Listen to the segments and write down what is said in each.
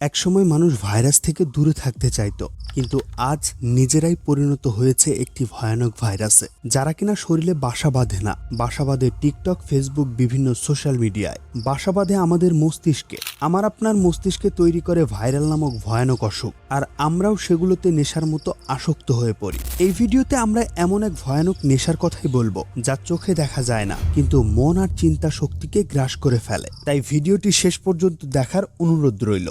একসময় মানুষ ভাইরাস থেকে দূরে থাকতে চাইতো, কিন্তু আজ নিজেরাই পরিণত হয়েছে একটি ভয়ানক ভাইরাসে, যারা কিনা শরীরে বাসা বাঁধে না। বাসা বাঁধে টিকটক, ফেসবুক, বিভিন্ন সোশ্যাল মিডিয়ায়। বাসা বাঁধে আমাদের মস্তিষ্কে। আমার আপনার মস্তিষ্কে তৈরি করে ভাইরাল নামক ভয়ানক অসুখ, আর আমরাও সেগুলোতে নেশার মতো আসক্ত হয়ে পড়ি। এই ভিডিওতে আমরা এমন এক ভয়ানক নেশার কথাই বলব, যা চোখে দেখা যায় না, কিন্তু মন আর চিন্তা শক্তিকে গ্রাস করে ফেলে। তাই ভিডিওটি শেষ পর্যন্ত দেখার অনুরোধ রইল।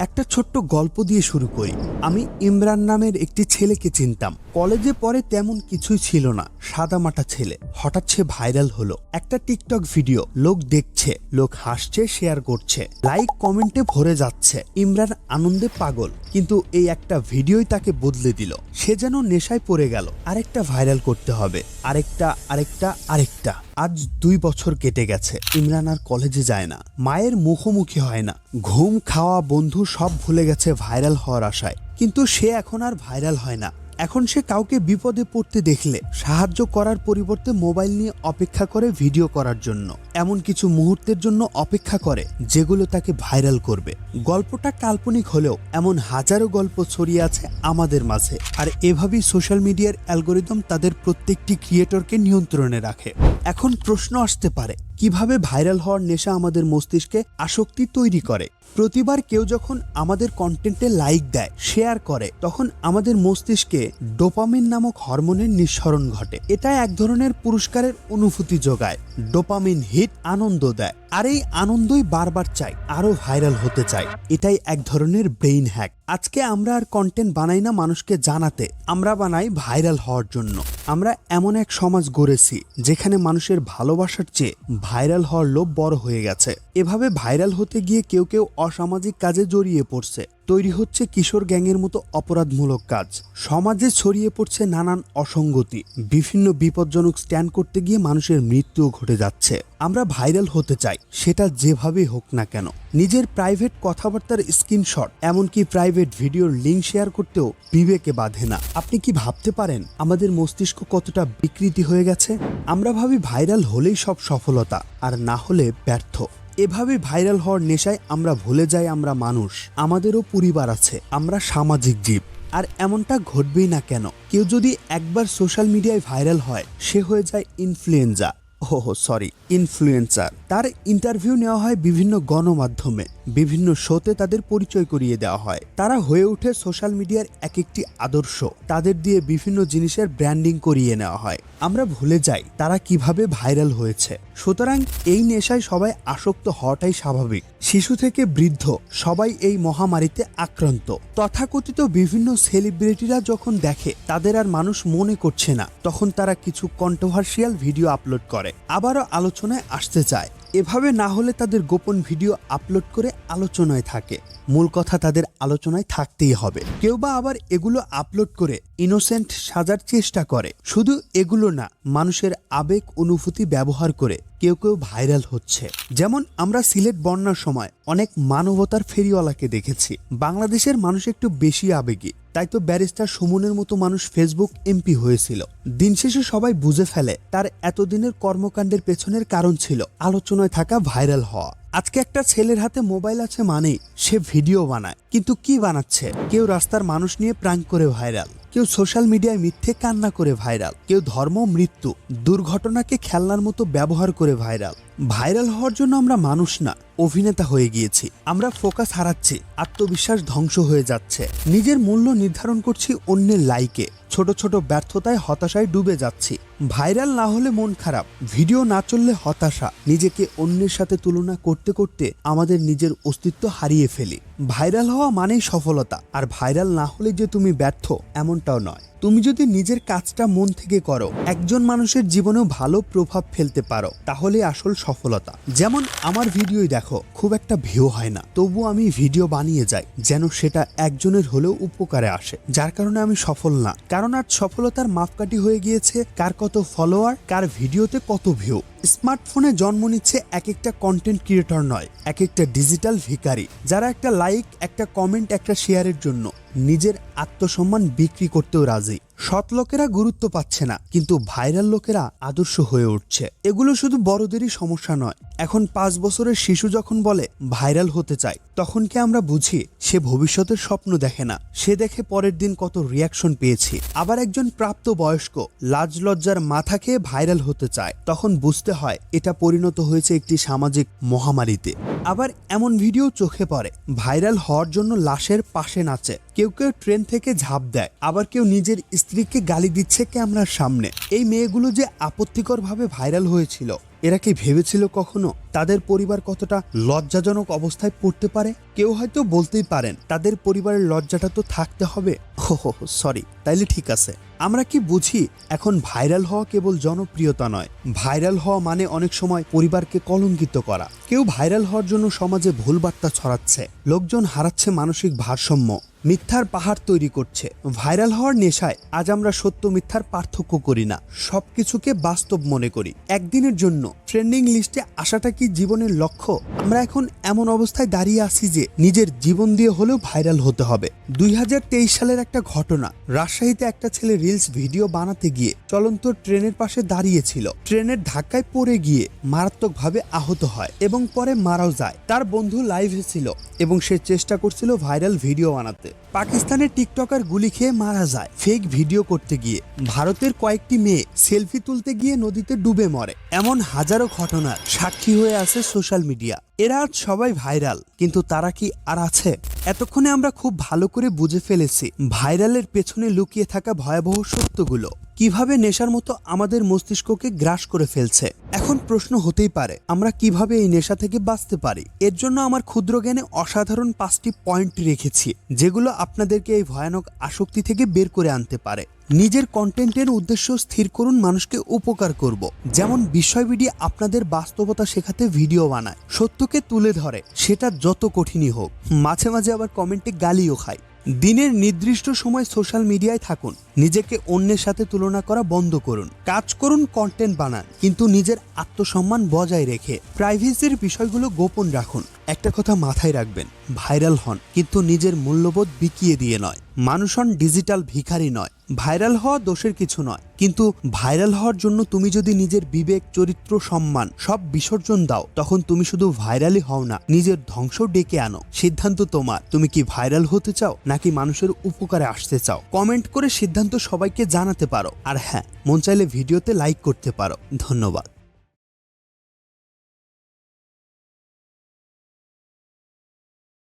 একটা ছোট্ট গল্প দিয়ে শুরু করি। আমি ইমরান নামের একটি ছেলেকে চিনতাম। কলেজে পরে তেমন কিছুই ছিল না। সাদামাটা ছেলে। হঠাৎ সে ভাইরাল হলো। একটা টিকটক ভিডিও। লোক দেখছে। লোক হাসছে শেয়ার করছে। লাইক কমেন্টে ভরে যাচ্ছে। ইমরান আনন্দে পাগল। কিন্তু এই একটা ভিডিওই তাকে বদলে দিল। সে যেন নেশায় পড়ে গেল। আরেকটা ভাইরাল করতে হবে। আরেকটা আরেকটা আরেকটা। আজ দুই বছর কেটে গেছে। ইমরান আর কলেজে যায় না। মায়ের মুখোমুখি হয় না। ঘুম, খাওয়া, বন্ধু সব ভুলে গেছে ভাইরাল হওয়ার আশায়। কিন্তু সে এখন আর ভাইরাল হয় না। এখন সে কাউকে বিপদে পড়তে দেখলে সাহায্য করার পরিবর্তে মোবাইল নিয়ে অপেক্ষা করে ভিডিও করার জন্য। এমন কিছু মুহূর্তের জন্য অপেক্ষা করে যেগুলো তাকে ভাইরাল করবে। গল্পটা কাল্পনিক হলেও এমন হাজারো গল্প ছড়িয়ে আছে আমাদের মাঝে, আর এভাবেই সোশ্যাল মিডিয়ার অ্যালগোরিদম তাদের প্রত্যেকটি ক্রিয়েটরকে নিয়ন্ত্রণে রাখে। এখন প্রশ্ন আসতে পারে, কীভাবে ভাইরাল হওয়ার নেশা আমাদের মস্তিষ্কে আসক্তি তৈরি করে? প্রতিবার কেউ যখন আমাদের কন্টেন্টে লাইক দেয় শেয়ার করে, তখন আমাদের মস্তিষ্কে ডোপামিন নামক হরমোনের নিঃসরণ ঘটে। এটা এক ধরনের পুরস্কারের অনুভূতি যোগায়। ডোপামিন হিট আনন্দ দেয়। আর এই আনন্দই বারবার চাই আরও ভাইরাল হতে চাই। এটাই এক ধরনের ব্রেইন হ্যাক। আজকে আমরা আর কন্টেন্ট বানাই না মানুষকে জানাতে, আমরা বানাই ভাইরাল হওয়ার জন্য। আমরা এমন এক সমাজ গড়েছি, যেখানে মানুষের ভালোবাসার চেয়ে ভাইরাল হওয়ার লোভ বড় হয়ে গেছে। এভাবে ভাইরাল হতে গিয়ে কেউ কেউ অসামাজিক কাজে জড়িয়ে পড়ছে। তৈরি হচ্ছে কিশোর গ্যাংয়ের মতো অপরাধমূলক কাজ। সমাজে ছড়িয়ে পড়ছে নানান অসঙ্গতি, বিভিন্ন বিপজ্জনক স্ট্যান্ড করতে গিয়ে মানুষের মৃত্যুও ঘটে যাচ্ছে। আমরা ভাইরাল হতে চাই সেটা যেভাবেই হোক না কেন, নিজের প্রাইভেট কথাবার্তার স্ক্রিনশট এমনকি প্রাইভেট ভিডিওর লিঙ্ক শেয়ার করতেও বিবেকে বাধে না। আপনি কি ভাবতে পারেন, আমাদের মস্তিষ্ক কতটা বিকৃতি হয়ে গেছে? আমরা ভাবি ভাইরাল হলেই সব সফলতা, আর না হলে ব্যর্থ। এভাবে ভাইরাল হওয়ার নেশায় আমরা ভুলে যাই আমরা মানুষ, আমাদেরও পরিবার আছে, আমরা সামাজিক জীব। আর এমনটা ঘটবেই না কেন, কেউ যদি একবার সোশ্যাল মিডিয়ায় ভাইরাল হয়, সে হয়ে যায় ইনফ্লুয়েঞ্জা ও সরি ইনফ্লুয়েন্সার তার ইন্টারভিউ নেওয়া হয় বিভিন্ন গণমাধ্যমে। বিভিন্ন শোতে তাদের পরিচয় করিয়ে দেওয়া হয়। তারা হয়ে ওঠে সোশ্যাল মিডিয়ার এক একটি আদর্শ। তাদের দিয়ে বিভিন্ন জিনিসের ব্র্যান্ডিং করিয়ে নেওয়া হয়। আমরা ভুলে যাই তারা কীভাবে ভাইরাল হয়েছে। সুতরাং এই নেশায় সবাই আসক্ত হওয়াটাই স্বাভাবিক। শিশু থেকে বৃদ্ধ সবাই এই মহামারীতে আক্রান্ত। তথাকথিত বিভিন্ন সেলিব্রিটিরা যখন দেখে তাদের আর মানুষ মনে করছে না, তখন তারা কিছু কন্ট্রোভার্সিয়াল ভিডিও আপলোড করে। আবারও আলোচনায় আসতে চায়। এভাবে না হলে তাদের গোপন ভিডিও আপলোড করে আলোচনায় থাকে। মূল কথা তাদের আলোচনায় থাকতেই হবে। কেউ বা আবার এগুলো আপলোড করে ইনোসেন্ট সাজার চেষ্টা করে। শুধু এগুলো না, মানুষের আবেগ অনুভূতি ব্যবহার করে কেউ কেউ ভাইরাল হচ্ছে। যেমন আমরা সিলেট বন্যার সময় অনেক মানবতার ফেরিওয়ালাকে দেখেছি। বাংলাদেশের মানুষ একটু বেশি আবেগী। তাই তো ব্যারিস্টার সুমনের মতো মানুষ ফেসবুক এমপি হয়েছিল। দিন শেষে সবাই বুঝে ফেলে তার এতদিনের কর্মকাণ্ডের পেছনের কারণ ছিল আলোচনায় থাকা ভাইরাল হওয়া। আজকে একটা ছেলের হাতে মোবাইল আছে মানেই সে ভিডিও বানায়, কিন্তু কি বানাচ্ছে? কেউ রাস্তার মানুষ নিয়ে প্রাঙ্ক করে ভাইরাল। কেউ সোশ্যাল মিডিয়ায় মিথ্যে কান্না করে ভাইরাল, কেউ ধর্ম মৃত্যু, দুর্ঘটনাকে খেলনার মতো ব্যবহার করে ভাইরাল। ভাইরাল হওয়ার জন্য আমরা মানুষ না, অভিনেতা হয়ে গিয়েছি। আমরা ফোকাস হারাচ্ছি, আত্মবিশ্বাস ধ্বংস হয়ে যাচ্ছে। নিজের মূল্য নির্ধারণ করছি অন্যের লাইকে ছোট ছোট ব্যর্থতায় হতাশায় ডুবে যাচ্ছি। ভাইরাল না হলে মন খারাপ, ভিডিও না চললে হতাশা। নিজেকে অন্যের সাথে তুলনা করতে করতে আমাদের নিজের অস্তিত্ব হারিয়ে ফেলি। ভাইরাল হওয়া মানেই সফলতা, আর ভাইরাল না হলে যে তুমি ব্যর্থ, এমনটাও নয়। তুমি যদি নিজের কাজটা মন থেকে করো, একজন মানুষের জীবনেও ভালো প্রভাব ফেলতে পারো, তাহলে আসল সফলতা। যেমন আমার ভিডিওই দেখো, খুব একটা ভিউ হয় না, তবু আমি ভিডিও বানিয়ে যাই, যেন সেটা একজনের হলেও উপকারে আসে। যার কারণে আমি সফল না কারণ আর সফলতার মাপকাঠি হয়ে গিয়েছে কার কত ফলোয়ার কার ভিডিওতে কত ভিউ স্মার্টফোনে জন্ম নিচ্ছে এক একটা কন্টেন্ট ক্রিয়েটর নয় এক একটা ডিজিটাল ভিকারি যারা একটা লাইক একটা কমেন্ট একটা শেয়ারের জন্য নিজের আত্মসম্মান বিক্রি করতেও রাজি। সৎ লোকেরা গুরুত্ব পাচ্ছে না, কিন্তু ভাইরাল লোকেরা আদর্শ হয়ে উঠছে। এগুলো শুধু বড়দেরই সমস্যা নয়। এখন পাঁচ বছরের শিশু যখন বলে ভাইরাল হতে চায়, তখন কি আমরা বুঝি সে ভবিষ্যতের স্বপ্ন দেখে না? সে দেখে পরের দিন কত রিয়াকশন পেয়েছি। আবার একজন প্রাপ্ত বয়স্ক লাজ লজ্জার মাথা খেয়ে ভাইরাল হতে চায়, তখন বুঝতে হয়, এটা পরিণত হয়েছে একটি সামাজিক মহামারীতে। আবার এমন ভিডিও চোখে পড়ে, ভাইরাল হওয়ার জন্য লাশের পাশে নাচে। কেউ কেউ ট্রেন থেকে ঝাঁপ দেয়, আবার কেউ নিজের স্ত্রীকে গালি দিচ্ছে ক্যামেরার সামনে। এই মেয়েগুলো যে আপত্তিকর ভাবে ভাইরাল হয়েছিল এরা কি ভেবেছিল কখনো তাদের পরিবার কতটা লজ্জাজনক অবস্থায় পড়তে পারে? কেউ হয়তো বলতেই পারেন, তাদের পরিবারের লজ্জাটা তো থাকতে হবে। হো সরি তাইলে ঠিক আছে। আমরা কি বুঝি, এখন ভাইরাল হওয়া কেবল জনপ্রিয়তা নয়। ভাইরাল হওয়া মানে অনেক সময় পরিবারকে কলঙ্কিত করা। কেউ ভাইরাল হওয়ার জন্য সমাজে ভুল বার্তা ছড়াচ্ছে। লোকজন হারাচ্ছে মানসিক ভারসাম্য। মিথ্যার পাহাড় তৈরি করছে। ভাইরাল হওয়ার নেশায় আজ আমরা সত্য মিথ্যার পার্থক্য করি না। সবকিছুকে বাস্তব মনে করি। একদিনের জন্য ট্রেন্ডিং লিস্টে আসাটা কি জীবনের লক্ষ্য? আমরা এখন এমন অবস্থায় দাঁড়িয়ে আছি যে নিজের জীবন দিয়ে হলেও ভাইরাল হতে হবে। দুই হাজার তেইশ সালের একটা ঘটনা। রাজশাহীতে একটা ছেলে রিলস ভিডিও বানাতে গিয়ে চলন্ত ট্রেনের পাশে দাঁড়িয়েছিল। ট্রেনের ধাক্কায় পড়ে গিয়ে মারাত্মকভাবে আহত হয় এবং পরে মারাও যায়। তার বন্ধু লাইভে ছিল এবং সে চেষ্টা করছিল ভাইরাল ভিডিও বানাতে। পাকিস্তানের টিকটকার গুলি খেয়ে মারা যায় ফেক ভিডিও করতে গিয়ে। ভারতের কয়েকটি মেয়ে সেলফি তুলতে গিয়ে নদীতে ডুবে মরে। এমন হাজারো ঘটনার সাক্ষী হয়ে আছে সোশ্যাল মিডিয়া এরা আজ সবাই ভাইরাল, কিন্তু তারা কি আর আছে? এতক্ষণে আমরা খুব ভালো করে বুঝে ফেলেছি ভাইরালের পেছনে লুকিয়ে থাকা ভয়াবহ সত্যগুলো। কীভাবে নেশার মতো আমাদের মস্তিষ্ককে গ্রাস করে ফেলছে? এখন প্রশ্ন হতেই পারে, আমরা কীভাবে এই নেশা থেকে বাঁচতে পারি? এর জন্য আমার ক্ষুদ্র জ্ঞানে অসাধারণ পাঁচটি পয়েন্ট রেখেছি, যেগুলো আপনাদেরকে এই ভয়ানক আসক্তি থেকে বের করে আনতে পারে। নিজের কন্টেন্টের উদ্দেশ্য স্থির করুন, মানুষকে উপকার করব। যেমন বিষয়বিডি আপনাদের বাস্তবতা শেখাতে ভিডিও বানায়, সত্যকে তুলে ধরে, সেটা যত কঠিনই হোক। মাঝে মাঝে আবার কমেন্টে গালিও খায়। দিনের নির্দিষ্ট সময় সোশ্যাল মিডিয়ায় থাকুন, নিজেকে অন্যের সাথে তুলনা করা বন্ধ করুন। কাজ করুন, কন্টেন্ট বানান, কিন্তু নিজের আত্মসম্মান বজায় রেখে প্রাইভেসির বিষয়গুলো গোপন রাখুন। একটা কথা মাথায় রাখবেন, ভাইরাল হন, কিন্তু নিজের মূল্যবোধ বিকিয়ে দিয়ে নয়। মানুষ হন ডিজিটাল ভিখারি নয়। ভাইরাল হওয়া দোষের কিছু নয়। কিন্তু ভাইরাল হওয়ার জন্য তুমি যদি নিজের বিবেক, চরিত্র, সম্মান সব বিসর্জন দাও, তখন তুমি শুধু ভাইরালই হও না, নিজের ধ্বংস ডেকে আনো। সিদ্ধান্ত তোমার। তুমি কি ভাইরাল হতে চাও, নাকি মানুষের উপকারে আসতে চাও? কমেন্ট করে সিদ্ধান্ত সবাইকে জানাতে পারো। আর হ্যাঁ মন চাইলে ভিডিওতে লাইক করতে পারো। ধন্যবাদ।